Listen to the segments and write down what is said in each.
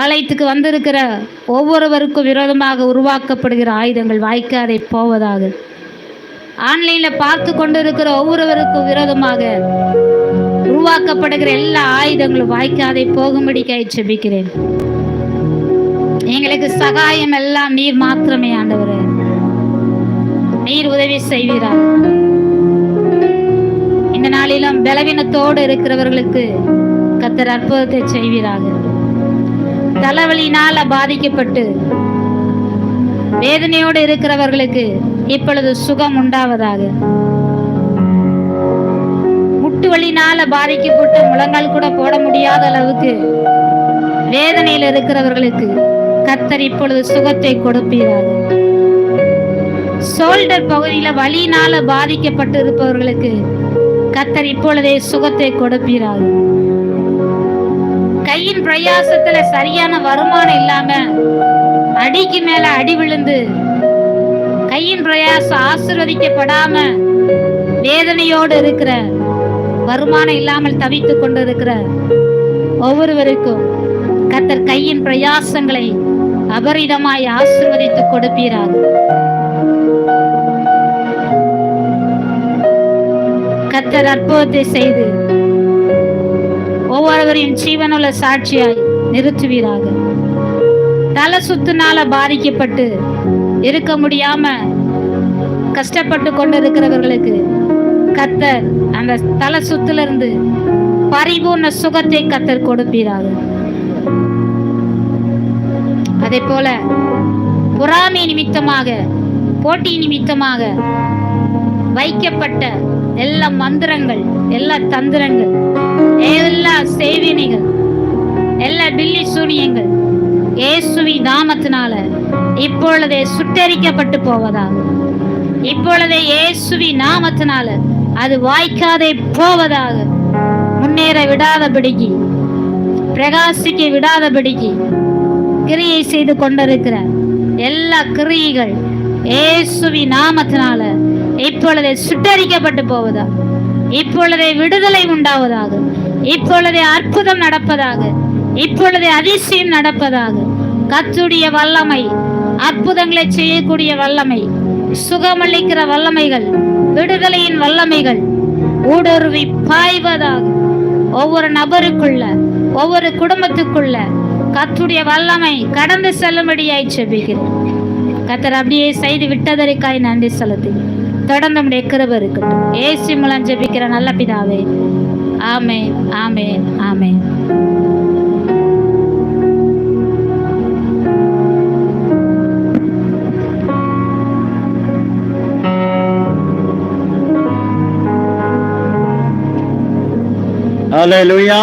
ஆலயத்துக்கு வந்திருக்கிற ஒவ்வொருவருக்கும் விரோதமாக உருவாக்கப்படுகிற ஆயுதங்கள் வாய்க்காதே போவதாக. ஆன்லைனில் பார்த்து கொண்டிருக்கிற ஒவ்வொருவருக்கும் விரோதமாக உருவாக்கப்படுகிற எல்லா ஆயுதங்களும் வாய்க்காதே போகும்படிக்காய் செபிக்கிறேன். எங்களுக்கு சகாயம் எல்லாம் நீர் மாத்திரமே ஆண்டவர். நீர் உதவி செய்வீராக இந்த நாளிலும் பலவீனத்தோடு இருக்கிறவர்களுக்கு கத்தர் அற்புதத்தை செய்வீராக. தலைவலினால பாதிக்கப்பட்டு வேதனையோடு இருக்கிறவர்களுக்கு இப்பொழுது சுகம் உண்டாவதாக. முட்டு வழினால பாதிக்கப்பட்டு முழங்கால் கூட போட முடியாத அளவுக்கு வேதனையில் இருக்கிறவர்களுக்கு கத்தர் இப்பொழுது சுகத்தை கொடுப்பீராக. ஷோல்டர் பகுதியில வழியினால பாதிக்கப்பட்டு இருப்பவர்களுக்கு கத்தர் இப்பொழுதே சுகத்தை கொடுப்பீராக. கையின் பிரயாசத்துல சரியான வருமானம் இல்லாம அடிக்கு மேல அடி விழுந்து கையின் பிரயாசம் ஆசிர்வதிக்கப்படாம வேதனையோடு இருக்கிற வருமானம் இல்லாமல் தவித்துக் கொண்டு இருக்கிற ஒவ்வொருவருக்கும் கத்தர் கையின் பிரயாசங்களை அபரிதமாய் ஆசிர்வதித்து கொடுப்பீராக. கத்தர் அற்புதத்தை செய்து ஒவ்வொருவரையும் ஜீவனுள்ள சாட்சியாய் நிறுத்துவீராக. தலை சுத்துனால பாதிக்கப்பட்டு இருக்க முடியாம கஷ்டப்பட்டு கொண்டிருக்கிறவர்களுக்கு கத்தர் அந்த தலை சுத்துல இருந்து பரிபூர்ண சுகத்தை கத்தர் கொடுப்பீராக. அதே போல பொறாமை நிமித்தமாக போட்டி நிமித்தமாக வைக்கப்பட்ட எல்லா மந்திரங்கள் எல்லா தந்திரங்கள் எல்லா சேவினைகள் எல்லா பில்லி சூனியங்கள் இயேசுவி நாமத்தினால இப்பொழுதே சுட்டரிக்கப்பட்டு போவதாக இப்பொழுதே இயேசுவி நாமத்தினால அது வாய்க்காதே போவதாக முன்னேற விடாதபடிக்கு பிரகாசிக்க விடாதபடிக்கு கிரியை செய்து கொண்டிருக்கிற எல்லா கிரியைகள் இயேசுவி நாமத்தினால இப்பொழுதே சுட்டரிக்கப்பட்டு போவதா இப்பொழுதே விடுதலை உண்டாவதாக இப்பொழுதே அற்புதம் நடப்பதாக. இப்பொழுதே அதிசயம் நடப்பதாக. கத்துடைய வல்லமை அற்புதங்களை செய்யக்கூடிய வல்லமை சுகமளிக்கிற வல்லமைகள் விடுதலையின் வல்லமைகள் ஊடுருவி பாய்வதாக. ஒவ்வொரு நபருக்குள்ள ஒவ்வொரு குடும்பத்துக்குள்ள கத்துடைய வல்லமை கடந்து செல்லும்படியாய் செபிக்கிறேன் கத்தர் அப்படியே செய்து விட்டதற்காய் நன்றி செலுத்தி தொடர்ந்து நம்முடைய கிருப இருக்கட்டும். ஏசி மூலம் ஜெபிக்கிற நல்ல பிதாவே ஆமே ஆமே ஆமே ஹalleluya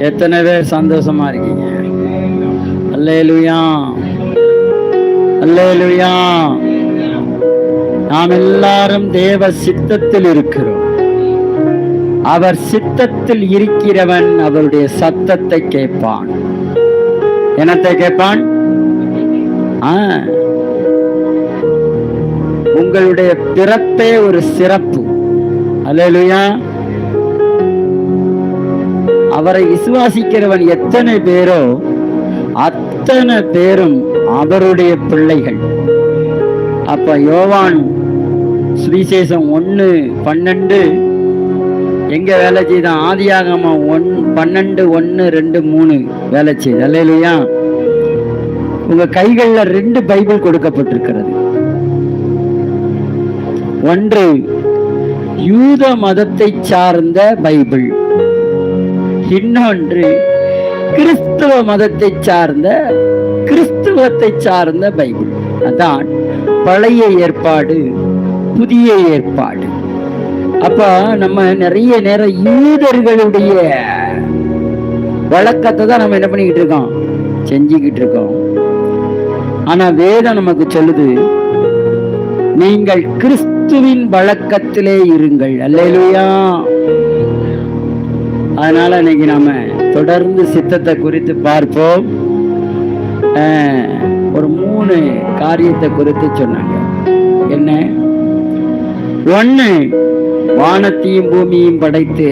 எத்தனை பேர் சந்தோஷமா இருக்கீங்க அல்லேலுயா அல்லேலுயா நாம் எல்லாரும் தேவ சித்தத்தில் இருக்கிறோம் அவர் சித்தத்தில் இருக்கிறவன் அவருடைய சத்தத்தை கேட்பான். என்னத்தை கேட்பான்? உங்களுடைய பிறப்பே ஒரு சிறப்பு. அல்லேலுயா. அவரை விசுவாசிக்கிறவன் எத்தனை பேரோ அத்தனை பேரும் அவருடைய பிள்ளைகள். அப்ப யோவான் சுவிசேஷம் ஒன்று பன்னெண்டு எங்க வேலை செய்தான்? ஆதியாகமம் ஒன் பன்னெண்டு ஒன்று ரெண்டு மூணு வேலை செய்யுது இல்லையா உங்க கைகள்ல ரெண்டு பைபிள் கொடுக்கப்பட்டிருக்கிறது. ஒன்று யூத மதத்தை சார்ந்த பைபிள். இன்னொன்று கிறிஸ்துவ மதத்தை சார்ந்த கிறிஸ்துவத்தை சார்ந்த பைபிள். அதான் பழைய ஏற்பாடு புதிய ஏற்பாடு. அப்ப நம்ம நிறைய நேரம் யூதர்களுடைய வழக்கத்தை தான் நம்ம என்ன பண்ணிக்கிட்டு இருக்கோம்? செஞ்சுக்கிட்டு இருக்கோம். ஆனா வேதம் நமக்கு சொல்லுது நீங்கள் கிறிஸ்துவின் வழக்கத்திலே இருங்கள். அல்லையா அதனால இன்னைக்கு நாம தொடர்ந்து சித்தத்தை குறித்து பார்ப்போம். ஒரு மூணு காரியத்தை குறித்து சொன்னாங்க. என்ன? ஒன்று வானத்தையும் பூமியையும் படைத்து